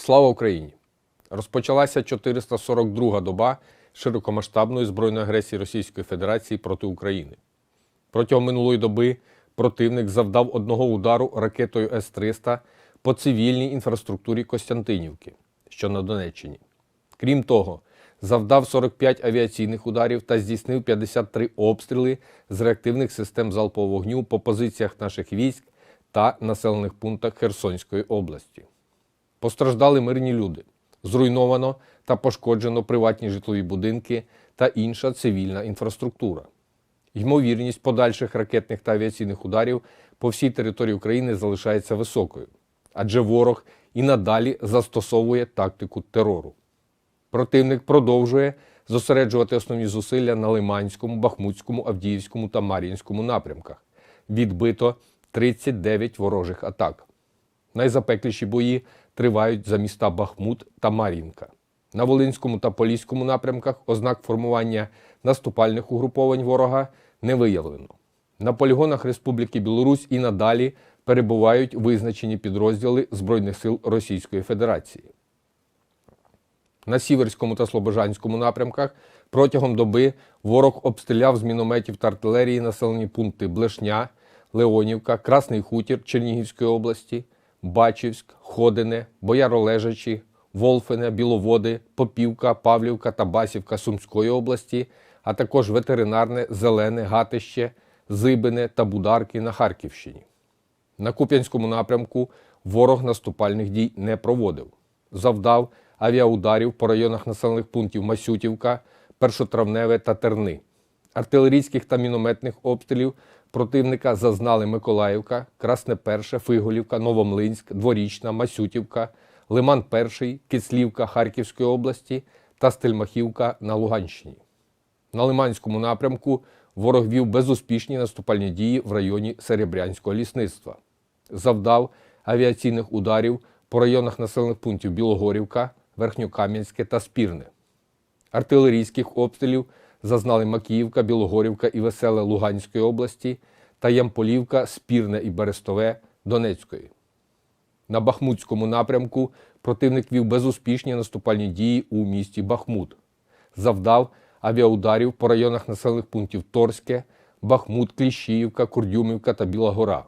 Слава Україні! Розпочалася 442-га доба широкомасштабної збройної агресії Російської Федерації проти України. Протягом минулої доби противник завдав одного удару ракетою С-300 по цивільній інфраструктурі Костянтинівки, що на Донеччині. Крім того, завдав 45 авіаційних ударів та здійснив 53 обстріли з реактивних систем залпового вогню по позиціях наших військ та населених пунктах Херсонської області. Постраждали мирні люди. Зруйновано та пошкоджено приватні житлові будинки та інша цивільна інфраструктура. Ймовірність подальших ракетних та авіаційних ударів по всій території України залишається високою, адже ворог і надалі застосовує тактику терору. Противник продовжує зосереджувати основні зусилля на Лиманському, Бахмутському, Авдіївському та Мар'їнському напрямках. Відбито 39 ворожих атак. Найзапекліші бої тривають за міста Бахмут та Мар'їнка. На Волинському та Поліському напрямках ознак формування наступальних угруповань ворога не виявлено. На полігонах Республіки Білорусь і надалі перебувають визначені підрозділи Збройних сил Російської Федерації. На Сіверському та Слобожанському напрямках протягом доби ворог обстріляв з мінометів та артилерії населені пункти Блешня, Леонівка, Красний Хутір Чернігівської області, Бачівськ, Ходине, Бояролежачі, Волфине, Біловоди, Попівка, Павлівка та Басівка Сумської області, а також ветеринарне, Зелене, Гатище, Зибине та Бударки на Харківщині. На Куп'янському напрямку ворог наступальних дій не проводив. Завдав авіаударів по районах населених пунктів Масютівка, Першотравневе та Терни. Артилерійських та мінометних обстрілів противника зазнали Миколаївка, Красне Перше, Фиголівка, Новомлинськ, Дворічна, Масютівка, Лиман Перший, Кислівка Харківської області та Стельмахівка на Луганщині. На Лиманському напрямку ворог вів безуспішні наступальні дії в районі Серебрянського лісництва. Завдав авіаційних ударів по районах населених пунктів Білогорівка, Верхньокам'янське та Спірне. Артилерійських обстрілів зазнали Макіївка, Білогорівка і Веселе Луганської області та Ямполівка, Спірне і Берестове Донецької. На Бахмутському напрямку противник вів безуспішні наступальні дії у місті Бахмут. Завдав авіаударів по районах населених пунктів Торське, Бахмут, Кліщіївка, Курдюмівка та Біла Гора.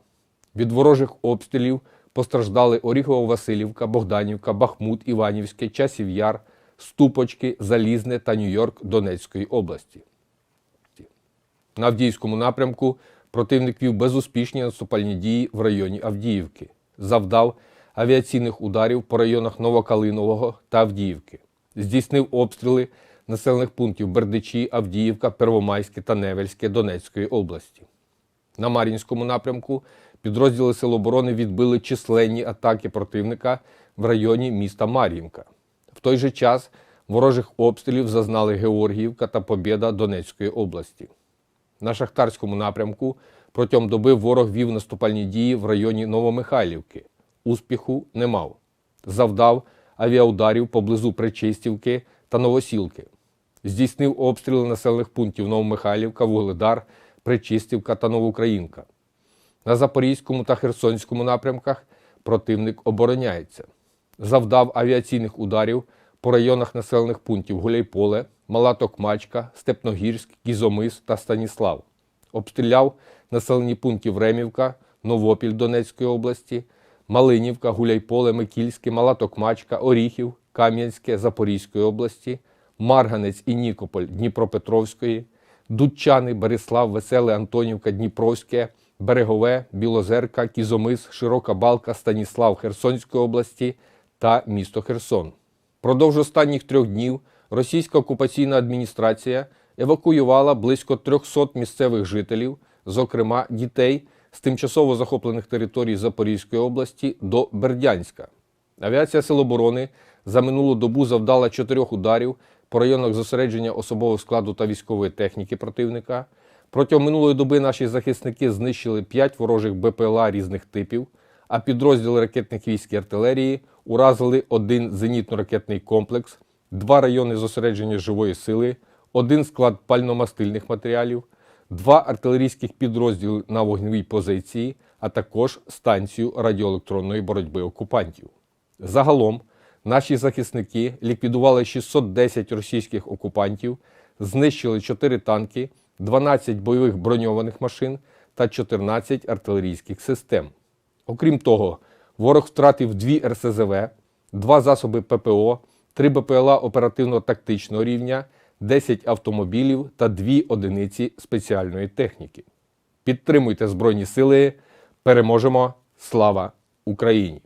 Від ворожих обстрілів постраждали Оріхово-Василівка, Богданівка, Бахмут, Іванівське, Часів Яр, Ступочки, Залізне та Нью-Йорк Донецької області. На Авдіївському напрямку противник вів безуспішні наступальні дії в районі Авдіївки. Завдав авіаційних ударів по районах Новокалинового та Авдіївки. Здійснив обстріли населених пунктів Бердичі, Авдіївка, Первомайське та Невельське Донецької області. На Мар'їнському напрямку підрозділи Сил оборони відбили численні атаки противника в районі міста Мар'їнка. Той же час ворожих обстрілів зазнали Георгіївка та Побєда Донецької області. На Шахтарському напрямку протягом доби ворог вів наступальні дії в районі Новомихайлівки. Успіху не мав. Завдав авіаударів поблизу Причистівки та Новосілки. Здійснив обстріли населених пунктів Новомихайлівка, Вугледар, Причистівка та Новоукраїнка. На Запорізькому та Херсонському напрямках противник обороняється. Завдав авіаційних ударів по районах населених пунктів Гуляйполе, Мала Токмачка, Степногірськ, Кізомис та Станіслав. Обстріляв населені пункти Времівка, Новопіль Донецької області, Малинівка, Гуляйполе, Микільське, Мала Токмачка, Оріхів, Кам'янське Запорізької області, Марганець і Нікополь Дніпропетровської, Дудчани, Береслав, Веселе, Антонівка, Дніпровське, Берегове, Білозерка, Кізомис, Широка Балка, Станіслав Херсонської області та місто Херсон. Продовж останніх трьох днів російська окупаційна адміністрація евакуювала близько 300 місцевих жителів, зокрема дітей з тимчасово захоплених територій Запорізької області до Бердянська. Авіація Сил оборони за минулу добу завдала чотирьох ударів по районах зосередження особового складу та військової техніки противника. Протягом минулої доби наші захисники знищили 5 ворожих БПЛА різних типів, а підрозділи ракетних військ і артилерії уразили один зенітно-ракетний комплекс, два райони зосередження живої сили, один склад пальномастильних матеріалів, два артилерійських підрозділи на вогневій позиції, а також станцію радіоелектронної боротьби окупантів. Загалом Наші захисники ліквідували 610 російських окупантів, знищили 4 танки, 12 бойових броньованих машин та 14 артилерійських систем. Окрім того, ворог втратив дві РСЗВ, два засоби ППО, три БПЛА оперативно-тактичного рівня, 10 автомобілів та 2 одиниці спеціальної техніки. Підтримуйте Збройні Сили. Переможемо! Слава Україні!